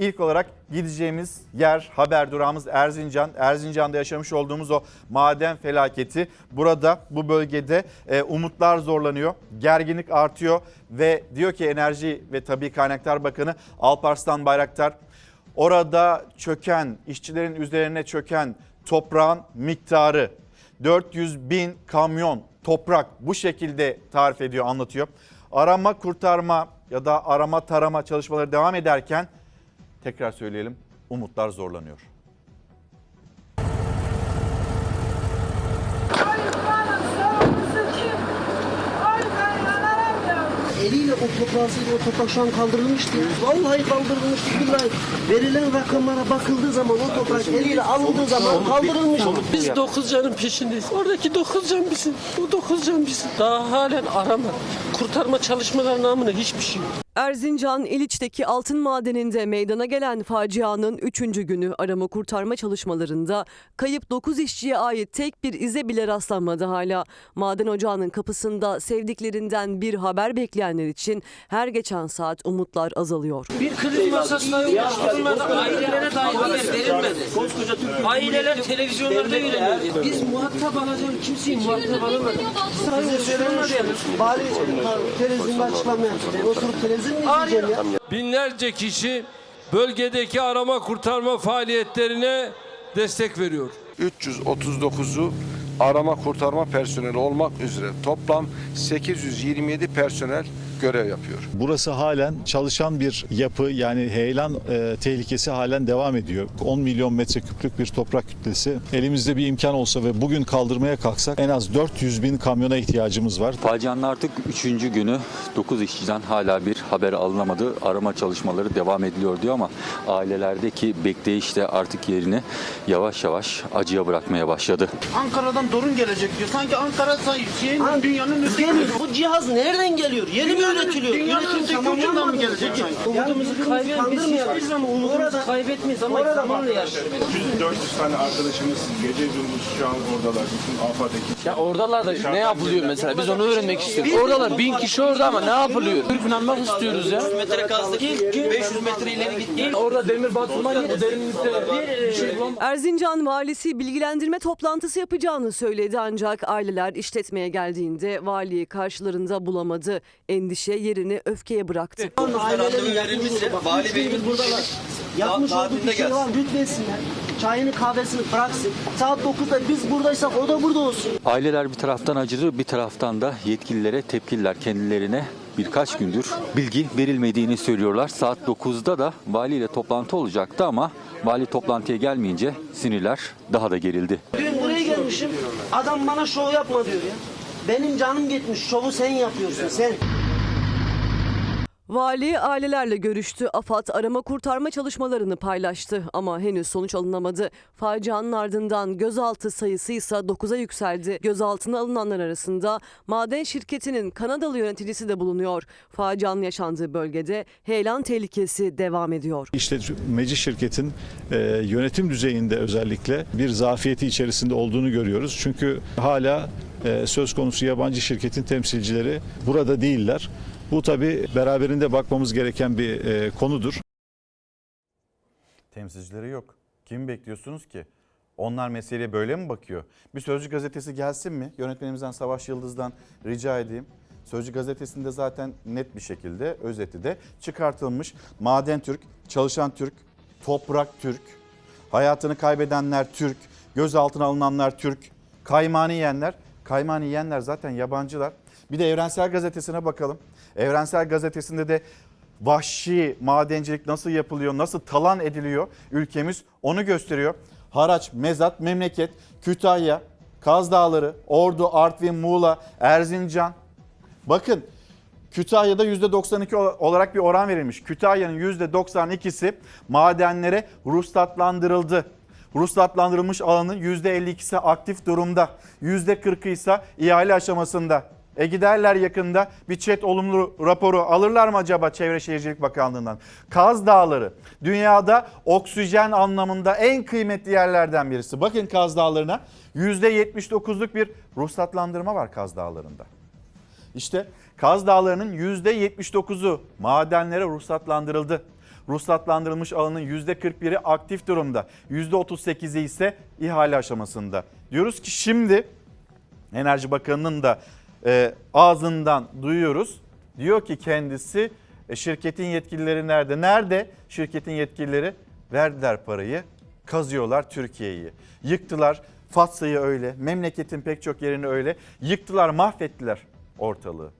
İlk olarak gideceğimiz yer haber durağımız Erzincan. Erzincan'da yaşamış olduğumuz o maden felaketi. Burada bu bölgede e, umutlar zorlanıyor. Gerginlik artıyor ve diyor ki Enerji ve Tabii Kaynaklar Bakanı Alparslan Bayraktar orada çöken işçilerin üzerine çöken toprağın miktarı 400 bin kamyon toprak bu şekilde tarif ediyor anlatıyor. Arama kurtarma ya da arama tarama çalışmaları devam ederken tekrar söyleyelim umutlar zorlanıyor. eliyle o toprağıyla o toprak şu an kaldırılmıştı. Vallahi kaldırılmıştı billahi. Verilen rakamlara bakıldığı zaman o toprak eliyle alındığı zaman kaldırılmış. Biz dokuz canın peşindeyiz. Oradaki dokuz can bizim. O dokuz can bizim. Daha halen arama. Kurtarma çalışmaları namına hiçbir şey yok. Erzincan İliç'teki altın madeninde meydana gelen facianın 3. günü arama kurtarma çalışmalarında kayıp 9 işçiye ait tek bir ize bile rastlanmadı hala. Maden ocağının kapısında sevdiklerinden bir haber bekleyenler için her geçen saat umutlar azalıyor. Bir kriz masasına yok. Ailelere dair haber verilmedi. Aileler televizyonlarda öğreniyor. Biz muhatap alacağım kimseyi muhatap alamadık. Sayın söylemedi yani. Bari televizyonda açıklama yapsın. Oturup televizyon mu izleyeceğim ya? Binlerce kişi bölgedeki arama kurtarma faaliyetlerine destek veriyor. 339'u arama kurtarma personeli olmak üzere toplam 827 personel görev yapıyor. Burası halen çalışan bir yapı yani heyelan e, tehlikesi halen devam ediyor. 10 milyon metreküplük bir toprak kütlesi. Elimizde bir imkan olsa ve bugün kaldırmaya kalksak en az 400 bin kamyona ihtiyacımız var. Facianın artık 3. günü 9 işçiden hala bir haber alınamadı. Arama çalışmaları devam ediliyor diyor ama ailelerdeki bekleyiş de artık yerini yavaş yavaş acıya bırakmaya başladı. Ankara'dan dorun gelecek diyor. Sanki Ankara say- şeyin, dünyanın öteki. Bu cihaz nereden geliyor? Yeni mi üretiliyor? Dünyanın Üretim öteki ucundan mı gelecek? Umudumuzu kaybetmeyiz. Hiçbir zaman umudumuzu kaybetmeyiz ama zamanla yaşıyoruz. 400 tane arkadaşımız gece gündüz şu an oradalar. Bütün AFAD ekibi. Ya oradalar da ne yapılıyor mesela? Biz onu öğrenmek istiyoruz. Oradalar bin kişi orada ama ne yapılıyor? Türkmenmek istiyoruz ya. metre kazdık. 500 metre ileri gittik. Orada demir batırma yok. Derinlikte bir şey bulamaz. Erzincan valisi bilgilendirme toplantısı yapacağını söyledi ancak aileler işletmeye geldiğinde valiyi karşılarında bulamadı. Endişe yerini öfkeye bıraktı. Aileleri verilmişse vali beyimiz buradalar. Yapmış olduğu bir şey var lütfetsinler. Çayını kahvesini bıraksın. Saat 9'da biz buradaysak o da burada olsun. Aileler bir taraftan acıdı bir taraftan da yetkililere tepkililer kendilerine birkaç gündür bilgi verilmediğini söylüyorlar. Saat 9'da da valiyle toplantı olacaktı ama vali toplantıya gelmeyince sinirler daha da gerildi. Dün buraya gelmişim. Adam bana şov yapma diyor ya. Benim canım gitmiş. Şovu sen yapıyorsun sen. Vali ailelerle görüştü. AFAD arama kurtarma çalışmalarını paylaştı ama henüz sonuç alınamadı. Facianın ardından gözaltı sayısı ise 9'a yükseldi. Gözaltına alınanlar arasında maden şirketinin Kanadalı yöneticisi de bulunuyor. Facianın yaşandığı bölgede heyelan tehlikesi devam ediyor. İşletmeci şirketin e, yönetim düzeyinde özellikle bir zafiyeti içerisinde olduğunu görüyoruz. Çünkü hala söz konusu yabancı şirketin temsilcileri burada değiller. Bu tabi beraberinde bakmamız gereken bir e, konudur. Temsilcileri yok. Kimi bekliyorsunuz ki? Onlar meseleye böyle mi bakıyor? Bir Sözcü gazetesi gelsin mi? Yönetmenimizden Savaş Yıldız'dan rica edeyim. Sözcü gazetesinde zaten net bir şekilde özeti de çıkartılmış. Maden Türk, çalışan Türk, toprak Türk, hayatını kaybedenler Türk, gözaltına alınanlar Türk, kaymağını yiyenler. Kaymağını yiyenler zaten yabancılar. Bir de Evrensel Gazetesi'ne bakalım. Evrensel Gazetesi'nde de vahşi madencilik nasıl yapılıyor, nasıl talan ediliyor ülkemiz onu gösteriyor. Haraç, mezat, memleket, Kütahya, Kaz Dağları, Ordu, Artvin, Muğla, Erzincan. Bakın Kütahya'da %92 olarak bir oran verilmiş. Kütahya'nın %92'si madenlere ruhsatlandırıldı. Ruhsatlandırılmış alanın %52'si aktif durumda. %40'ı ise ihale aşamasında. E giderler yakında bir çet olumlu raporu alırlar mı acaba Çevre Şehircilik Bakanlığı'ndan? Kaz Dağları dünyada oksijen anlamında en kıymetli yerlerden birisi. Bakın Kaz Dağları'na %79'luk bir ruhsatlandırma var Kaz Dağları'nda. İşte Kaz Dağları'nın %79'u madenlere ruhsatlandırıldı. Ruhsatlandırılmış alanın %41'i aktif durumda. %38'i ise ihale aşamasında. Diyoruz ki şimdi Enerji Bakanı'nın da e, ağzından duyuyoruz. Diyor ki kendisi e, şirketin yetkilileri nerede? Nerede şirketin yetkilileri? Verdiler parayı, kazıyorlar Türkiye'yi. Yıktılar Fatsa'yı öyle, memleketin pek çok yerini öyle. Yıktılar, mahvettiler ortalığı.